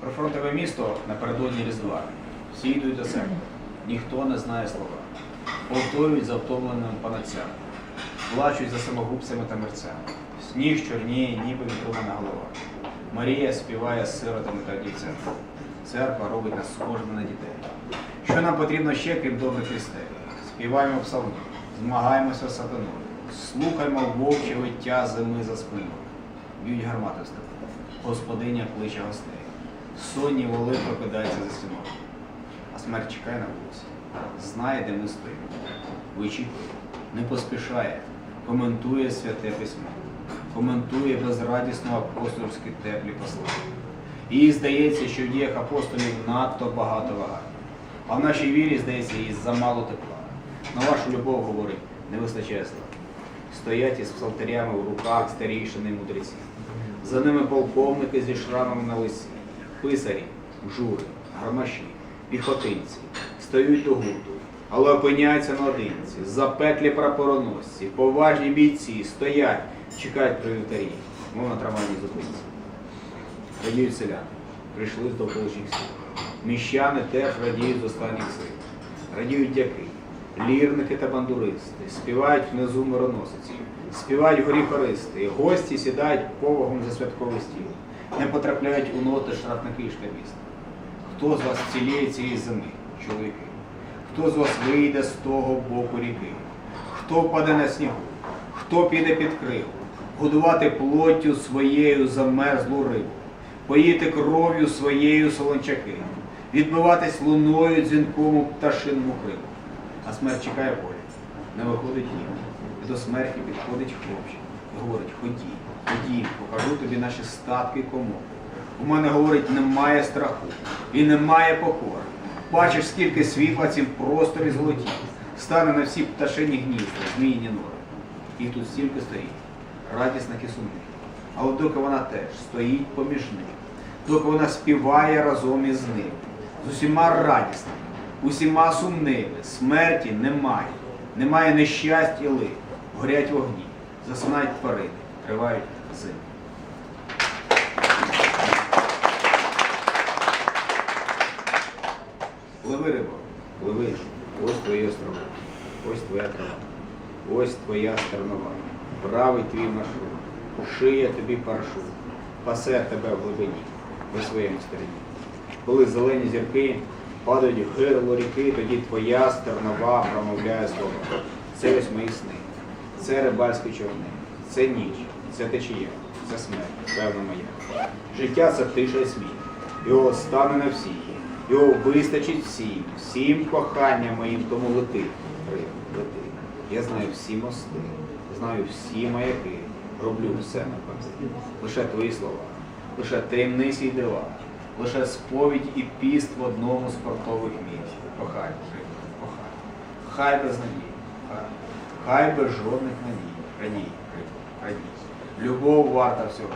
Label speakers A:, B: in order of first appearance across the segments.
A: Прифронтове місто напередодні Різдва. Всі йдуть до церкви. Ніхто не знає слова. Повторюють за втомленим панацям. Плачуть за самогубцями та мерцями. Сніг чорніє, ніби відрубана голова. Марія співає з сиротами та дівцями. Церква робить нас схожими на дітей. Що нам потрібно ще, крім добрих вістей? Співаємо псалми, змагаємося з сатаною, слухаймо вовче виття зими за спиною. Б'ють гармати в степу. Господиня кличе гостей. Сонні воли прокидаються за стіною. А смерть чекає на вулиці. Знає, де ми стоїмо. Вичікує, не поспішає, коментує святе письмо, коментує безрадісно апостольські теплі послання. Їй здається, що в діях апостолів надто багато вагань. А в нашій вірі, здається, їй замало тепла. На вашу любов, говорить, не вистачає слова. Стоять із псалтерями в руках старійшини мудреці. За ними полковники зі шрамами на лиці, писарі, жури, гармаші, піхотинці, стають до гурту, але опиняються наодинці, запеклі прапороносці, поважні бійці, стоять, чекають при вівтарі, мов на трамвайній зупинці. Радіють селяни, прийшли з довколишніх сіл. Міщани теж радіють з останніх сил. Радіють дяки, лірники та бандуристи, співають внизу мироносиці, співають горі хористи, гості сідають повагом за святковий стіл, не потрапляють у ноти шрафники і штабісти. Хто з вас вціліє цієї зими, чоловіки? Хто з вас вийде з того боку ріки? Хто впаде на снігу? Хто піде під кригу? Годувати плоттю своєю замерзлу рибу, поїти кров'ю своєю солончаки, відбиватись луною дзвінкому пташиному крику. А смерть чекає поряд, не виходить ніхто. І до смерті підходить хлопчик говорить, ходій, ходій, покажу тобі наші статки кому. У мене, говорить, немає страху і немає покори. Бачиш, скільки світла цім просторі золоті, стане на всі пташині гнізда, зміїні нори. Їх тут стільки стоїть, радісних і сумних. Але доки вона теж стоїть поміж них, доки вона співає разом із ними, з усіма радісними, усіма сумними, смерті немає, немає нещасть і лих, горять вогні, засинають тварини, тривають зими. Пливи, рибо, пливи, ось твої острова, ось твоя трава, ось твоя стернова, правий твій маршрут, шия тобі парашут, пасе тебе в глибині, при своєму стерні. Коли зелені зірки падають в гирло ріки, тоді твоя стернова промовляє слово. Це ось мої сни, це рибальські човни, це ніч, це течія, це смерть, певна моя. Життя це тиша і сміх, його стане на всіх. Його вистачить всім, всім коханням моїм, тому лети, лети. Я знаю всі мости, знаю всі маяки, роблю все на. Лише твої слова, лише таємниці й дива, лише сповідь і піст в одному з портових місць. Кохай, кохай. Хай без надії, хай, хай без жодних надій. Радій, радій. Любов варта всього,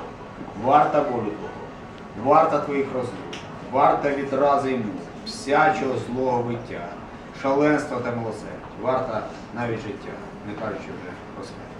A: варта болю твого, варта твоїх розлук варта відрази йому. всячого злого биття, шаленства та милосердя, варта навіть життя, не кажучи вже про смерть.